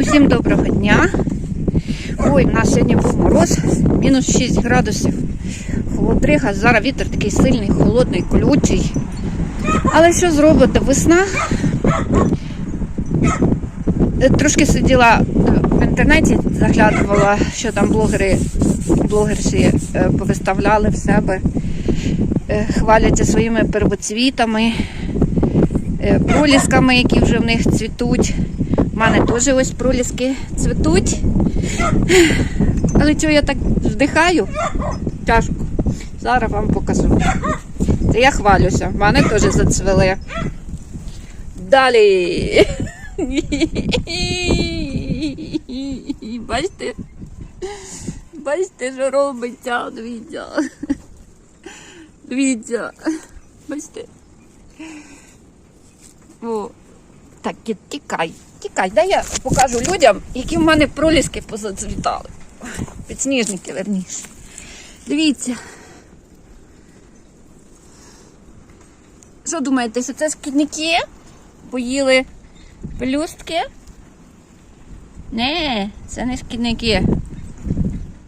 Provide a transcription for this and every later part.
Усім доброго дня. Ой, в нас сьогодні був мороз, мінус 6 градусів. Холодрига, зараз вітер такий сильний, холодний, колючий. Але що зробити? Весна. Трошки сиділа е, в інтернеті, заглядувала, що там блогери, блогерші е, повиставляли в себе, е, хваляться своїми первоцвітами, пролісками, які вже в них цвітуть. У мене теж ось проліски цвітуть. Але чого я так вдихаю? Тяжко. Зараз вам покажу. Це я хвалюся. В мене теж зацвели. Далі. Бачите? Бачите, що робиться, дивіться. Дивіться. Бачите? О, так, тікай, тікай. Дай я покажу людям, які в мене проліски позацвітали. Підсніжники, верніше. Дивіться. Що думаєте, що це шкідники? Поїли пелюстки? Не, це не шкідники.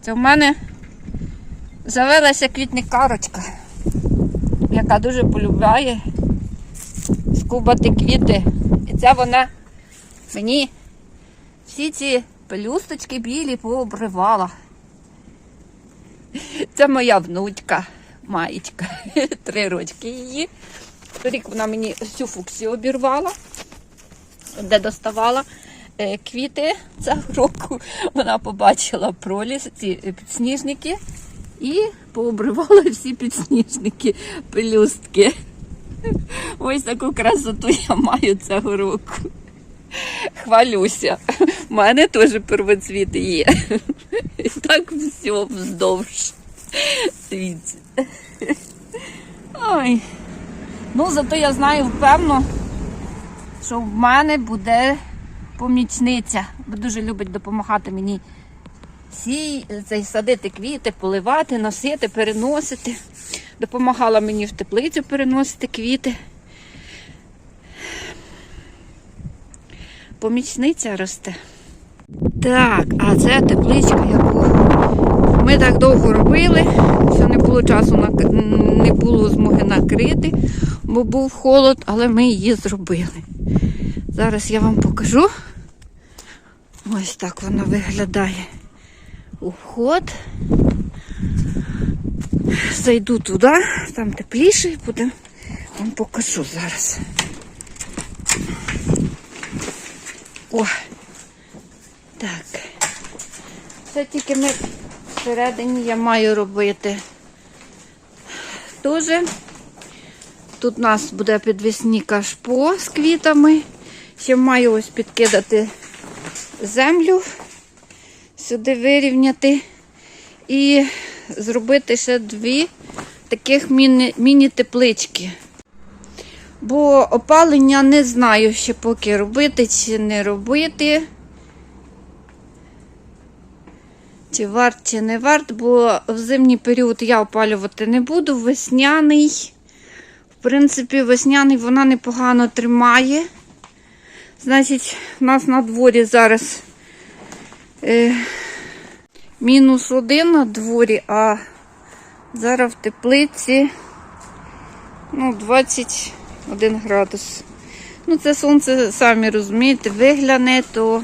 Це в мене завелася квітникарочка, яка дуже полюбляє скубати квіти. І це вона мені всі ці пелюсточки білі пообривала. Це моя внучка, маєчка, три рочки її. Торік вона мені всю фуксію обірвала, де доставала е, квіти цього року. Вона побачила проліс, ці підсніжники і пообривала всі підсніжники, пелюстки. Ось таку красоту я маю цього року. Хвалюся. У мене теж первоцвіти є. І так все вздовж. Ой. Ну, зато я знаю впевно, що в мене буде помічниця, бо дуже любить допомагати мені сій, цей, садити квіти, поливати, носити, переносити. Допомагала мені в теплицю переносити квіти. Помічниця росте. Так, а це тепличка, яку ми так довго робили, що не було часу нак- не було змоги накрити, бо був холод, але ми її зробили. Зараз я вам покажу. Ось так вона виглядає. Уход. Зайду туди, там тепліше буде. Вам покажу зараз. О, так. Це тільки ми всередині я маю робити. Дуже. Тут у нас буде підвісні кашпо з квітами. Ще маю ось підкидати землю, сюди вирівняти і зробити ще дві таких міні- міні-теплички. Бо опалення не знаю ще поки робити чи не робити. Чи варт, чи не варт, бо в зимній період я опалювати не буду. Весняний. В принципі, весняний вона непогано тримає. Значить, у нас на дворі зараз е, мінус один на дворі, а зараз в теплиці ну, 21 градус. Ну, це сонце, самі розумієте, вигляне, то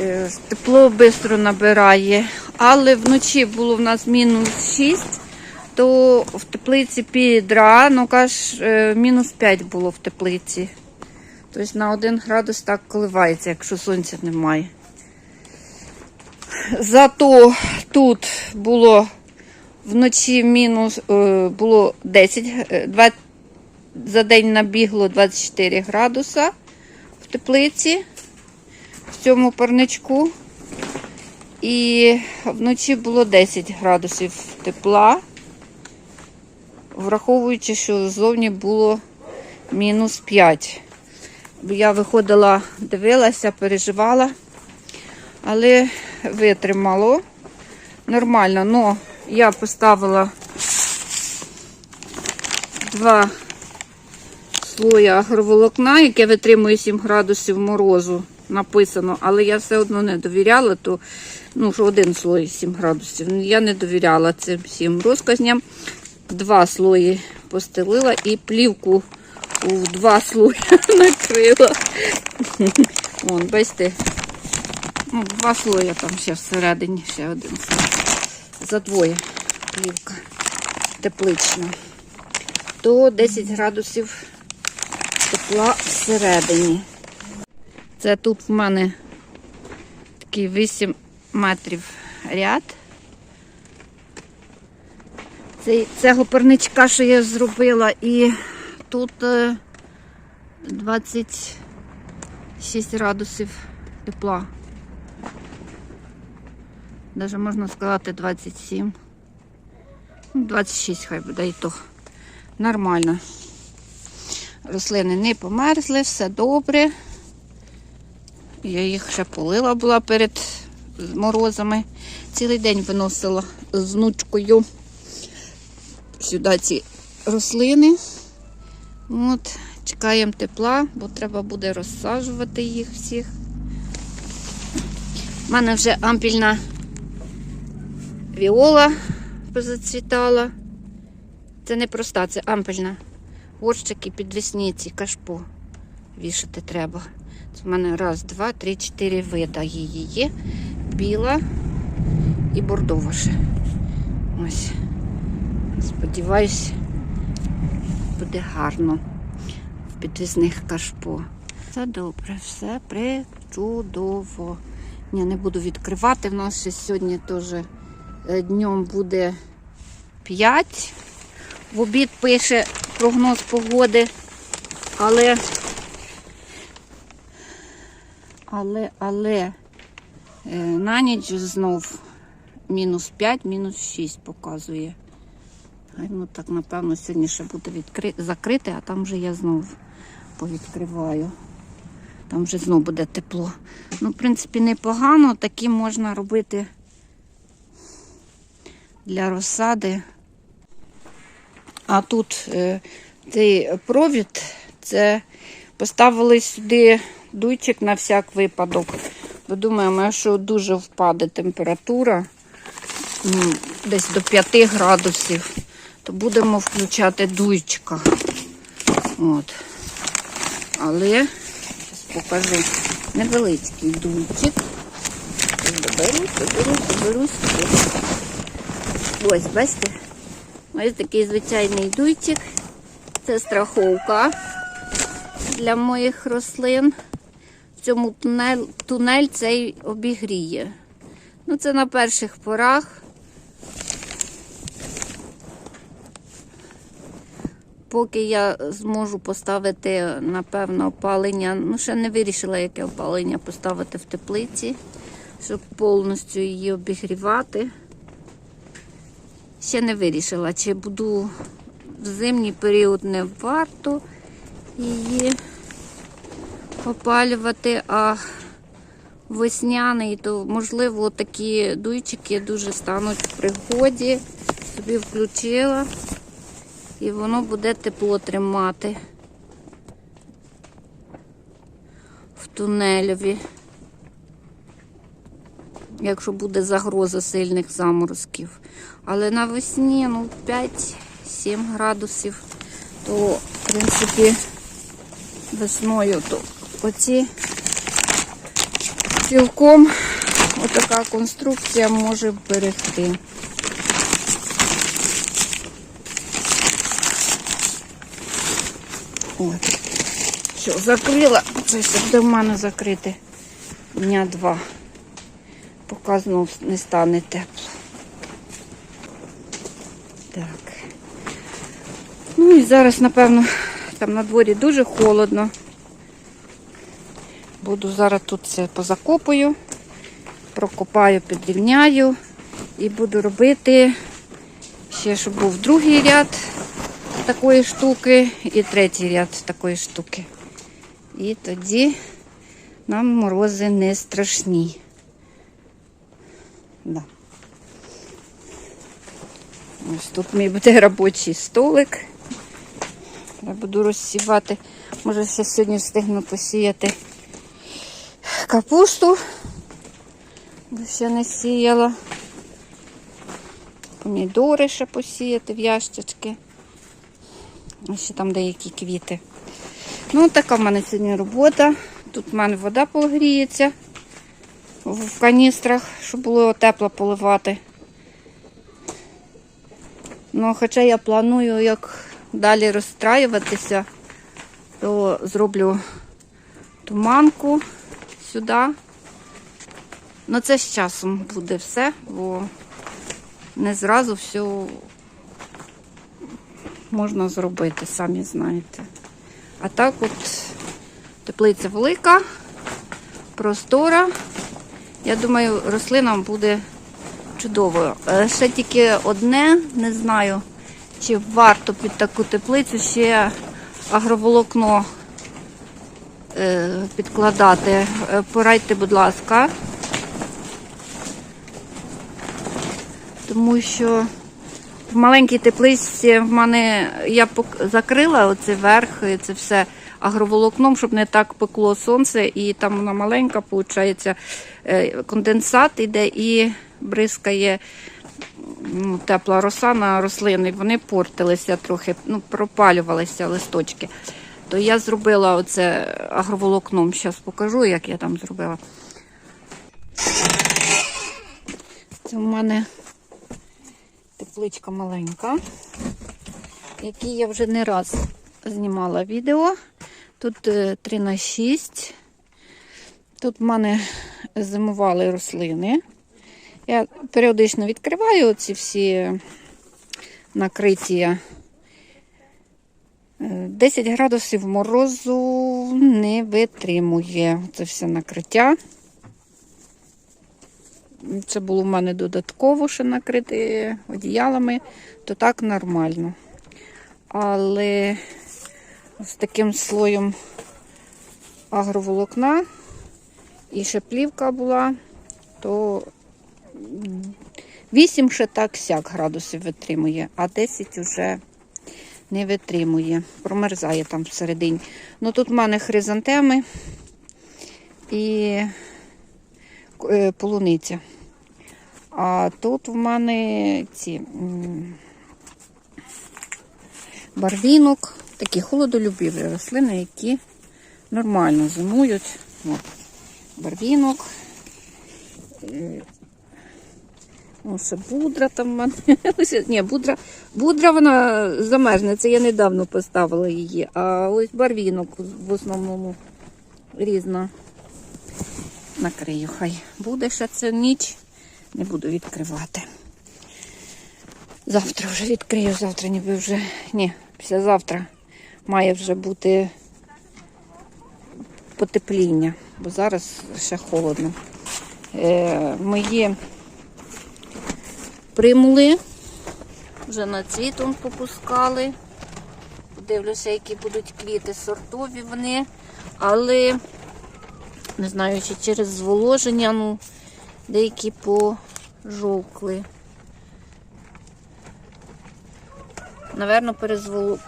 е, тепло швидко набирає. Але вночі було в нас мінус 6, то в теплиці під ранок аж е, мінус 5 було в теплиці. Тобто на 1 градус так коливається, якщо сонця немає. Зато тут було вночі мінус е, було 10, е, 20, за день набігло 24 градуса в теплиці, в цьому парничку. І вночі було 10 градусів тепла, враховуючи, що ззовні було мінус 5. Я виходила, дивилася, переживала, але витримало нормально. Но я поставила два слоя агроволокна, яке витримує 7 градусів морозу. написано, але я все одно не довіряла, то ну, один слой 7 градусів. Я не довіряла цим всім розказням. Два слої постелила і плівку у два слої накрила. Вон, бачите, ну, два слої там ще всередині, ще один слой. За двоє плівка теплична. То 10 градусів тепла всередині. Це тут в мене такий 8 метрів ряд. Цей, цього парничка, що я зробила, і тут е, 26 градусів тепла. Даже можна сказати 27. Ну, 26 хай буде і то. Нормально. Рослини не померзли, все добре. Я їх ще полила була перед морозами. Цілий день виносила з внучкою сюди ці рослини. От, чекаємо тепла, бо треба буде розсаджувати їх всіх. У мене вже ампільна віола позацвітала. Це не проста, це ампельна. Горщики підвісниці, кашпо вішати треба. Це в мене раз, два, три, чотири вида її є. Біла і бордова ще. Ось. Сподіваюсь, буде гарно в підвісних кашпо. Все добре, все причудово. Я не буду відкривати. В нас ще сьогодні теж е, днем буде 5. В обід пише прогноз погоди, але, але, але е, на ніч знов мінус 5, мінус 6 показує. Хай, Ну так, напевно, сьогодні ще буде відкри... закрите, а там вже я знов повідкриваю. Там вже знов буде тепло. Ну, в принципі, непогано. Такі можна робити для розсади. А тут е, цей провід, це поставили сюди дуйчик на всяк випадок. Бо думаємо, якщо дуже впаде температура десь до 5 градусів, то будемо включати дуйчика. От. Але зараз покажу невеличкий дуйчик. Доберусь, доберусь, доберусь. Ось, бачите? Ось такий звичайний дуйчик. Це страховка для моїх рослин. В цьому тунель, тунель цей обігріє. Ну, це на перших порах. Поки я зможу поставити, напевно, опалення. Ну, ще не вирішила, яке опалення поставити в теплиці, щоб повністю її обігрівати. Ще не вирішила, чи буду в зимній період не варто її опалювати, а весняний, то, можливо, такі дуйчики дуже стануть в пригоді. Собі включила і воно буде тепло тримати в тунелеві. Якщо буде загроза сильних заморозків. Але навесні ну, 5-7 градусів, то, в принципі, весною то оці цілком отака конструкція може берегти. От. Що, закрила. Це ще буде в мене закрити дня два. Поки знов не стане тепло. Так. Ну і зараз, напевно, там на дворі дуже холодно. Буду зараз тут все позакопую, прокопаю, підрівняю і буду робити ще, щоб був другий ряд такої штуки і третій ряд такої штуки. І тоді нам морози не страшні. Да. Ось тут мій буде робочий столик. Я буду розсівати. Може, ще сьогодні встигну посіяти капусту, бо ще не сіяла. Помідори ще посіяти в ящички. І ще там деякі квіти. Ну, така в мене сьогодні робота. Тут в мене вода погріється в каністрах, щоб було тепло поливати. Ну, хоча я планую, як далі розстраюватися, то зроблю туманку сюди. Ну, це з часом буде все, бо не зразу все можна зробити, самі знаєте. А так от теплиця велика, простора. Я думаю, рослинам буде чудово. Е, Ще тільки одне, не знаю, чи варто під таку теплицю ще агроволокно е, підкладати. Е, Порадьте, будь ласка. Тому що в маленькій теплиці в мене я закрила оцей верх, і це все агроволокном, щоб не так пекло сонце, і там вона маленька, виходить, конденсат іде і бризкає ну, тепла роса на рослини. Вони портилися трохи, ну, пропалювалися листочки. То я зробила оце агроволокном. Зараз покажу, як я там зробила. Це в мене тепличка маленька, якій я вже не раз знімала відео. Тут е, 3 на 6. Тут в мене зимували рослини. Я періодично відкриваю ці всі накриття. Е, 10 градусів морозу не витримує це все накриття. Це було в мене додатково ще накрити одіялами, то так нормально. Але з таким слоєм агроволокна і ще плівка була, то 8 ще так сяк градусів витримує, а 10 вже не витримує. Промерзає там всередині. Ну тут в мене хризантеми і е, полуниця. А тут в мене ці барвінок, такі холодолюбиві рослини, які нормально зимують. От. Барвінок. Е, Ось будра там в мене. Ні, будра, будра вона замерзне, це я недавно поставила її. А ось барвінок в основному різна. Накрию, хай буде ще ця ніч. Не буду відкривати. Завтра вже відкрию, завтра ніби вже. Ні, післязавтра має вже бути потепління, бо зараз ще холодно. Е, мої примули вже на цвітом попускали. Подивлюся, які будуть квіти, сортові вони, але не знаю, чи через зволоження, ну, деякі пожовкли. Наверно,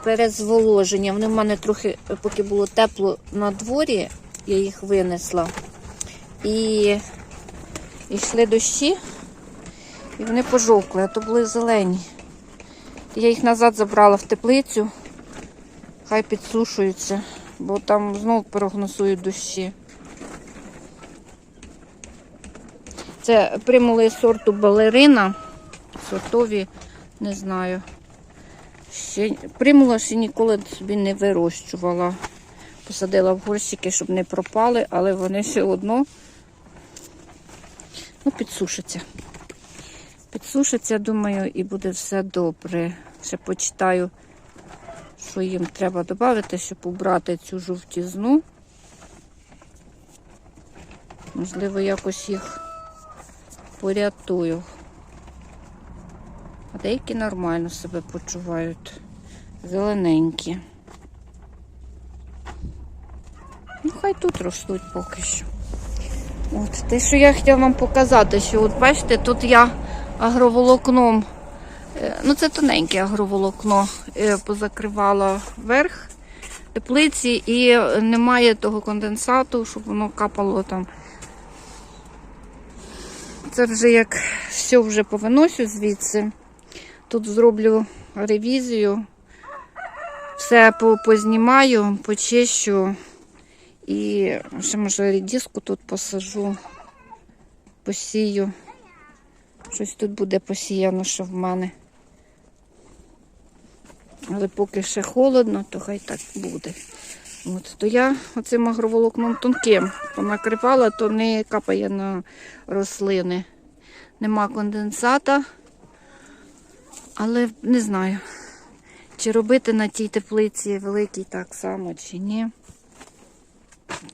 перезволоження. Вони в мене трохи, поки було тепло на дворі, я їх винесла. І йшли дощі, і вони пожовкли, а то були зелені. Я їх назад забрала в теплицю, хай підсушуються, бо там знову прогнозують дощі. Це примули сорту балерина. Сортові, не знаю. Ще, примула ніколи собі не вирощувала. Посадила в горщики, щоб не пропали, але вони все одно ну, підсушаться. Підсушаться, думаю, і буде все добре. Ще почитаю, що їм треба додати, щоб убрати цю жовтізну. Можливо, якось їх порятую. А деякі нормально себе почувають. Зелененькі. Ну, хай тут ростуть поки що. От, те, що я хотіла вам показати, що от бачите, тут я агроволокном, е, ну це тоненьке агроволокно, е, позакривала верх теплиці і немає того конденсату, щоб воно капало там Це вже як все вже повиносю звідси. Тут зроблю ревізію. Все познімаю, почищу. І ще може рідіску тут посажу, посію. Щось тут буде посіяно, що в мене. Але поки ще холодно, то хай так буде. От, то я оцим агроволокном тонким понакривала, то не капає на рослини. Нема конденсата. Але не знаю, чи робити на тій теплиці великій так само, чи ні.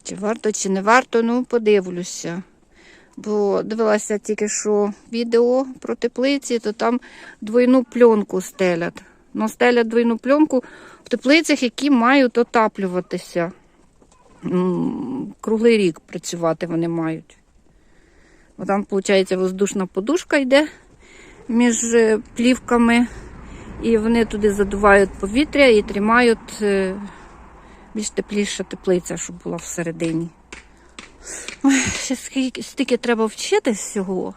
Чи варто, чи не варто, ну подивлюся. Бо дивилася тільки що відео про теплиці, то там двойну пленку стелять. Ну, стелять двойну пленку в теплицях, які мають отаплюватися. Круглий рік працювати вони мають. Бо там, виходить, воздушна подушка йде між е, плівками, і вони туди задувають повітря і тримають е, більш тепліша теплиця, щоб була всередині. Ой, ще скільки, стільки треба вчитись всього.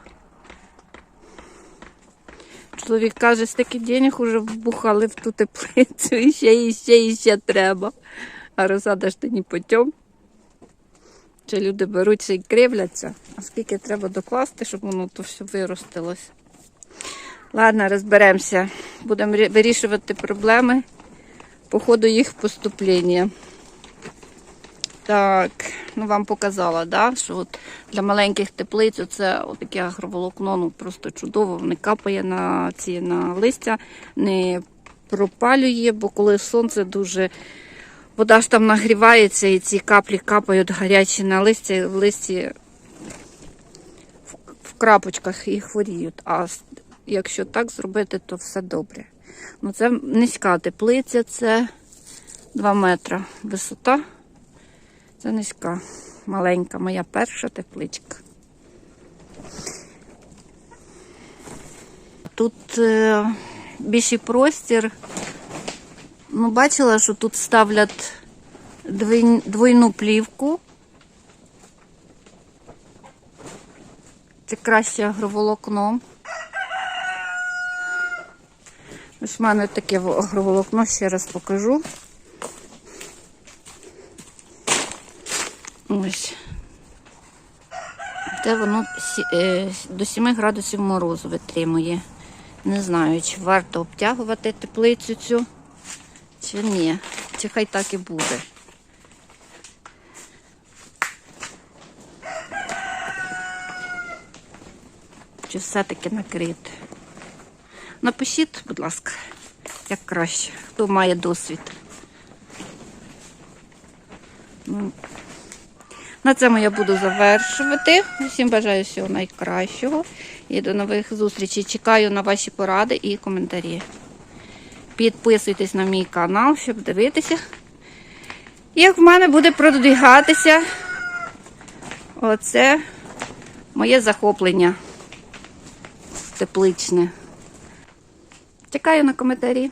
Чоловік каже, стільки денег вже вбухали в ту теплицю, і ще, і ще, і ще треба. А розсада ж то ні потім. Чи люди беруться і кривляться, а скільки треба докласти, щоб воно то все виростилось. Ладно, розберемося. Будемо вирішувати проблеми по ходу їх поступлення. Так, ну вам показала, да, що от для маленьких теплиць це таке агроволокно, ну просто чудово. Не капає на ці на листя, не пропалює, бо коли сонце дуже. Вода ж там нагрівається і ці каплі капають гарячі на листя, в листі в, крапочках і хворіють. Якщо так зробити, то все добре. Ну, це низька теплиця, це 2 метри висота. Це низька, маленька, моя перша тепличка. Тут е, більший простір. Ну, бачила, що тут ставлять двойну плівку. Це краще агроволокно. Ось в мене таке агроволокно, ще раз покажу. Ось. Це воно е, до 7 градусів морозу витримує. Не знаю, чи варто обтягувати теплицю цю, чи ні. Чи хай так і буде. Чи все-таки накрити? Напишіть, будь ласка, як краще, хто має досвід. Ну, на цьому я буду завершувати. Всім бажаю всього найкращого. І до нових зустрічей. Чекаю на ваші поради і коментарі. Підписуйтесь на мій канал, щоб дивитися, як в мене буде продвігатися оце моє захоплення тепличне. Чекаю на коментарі.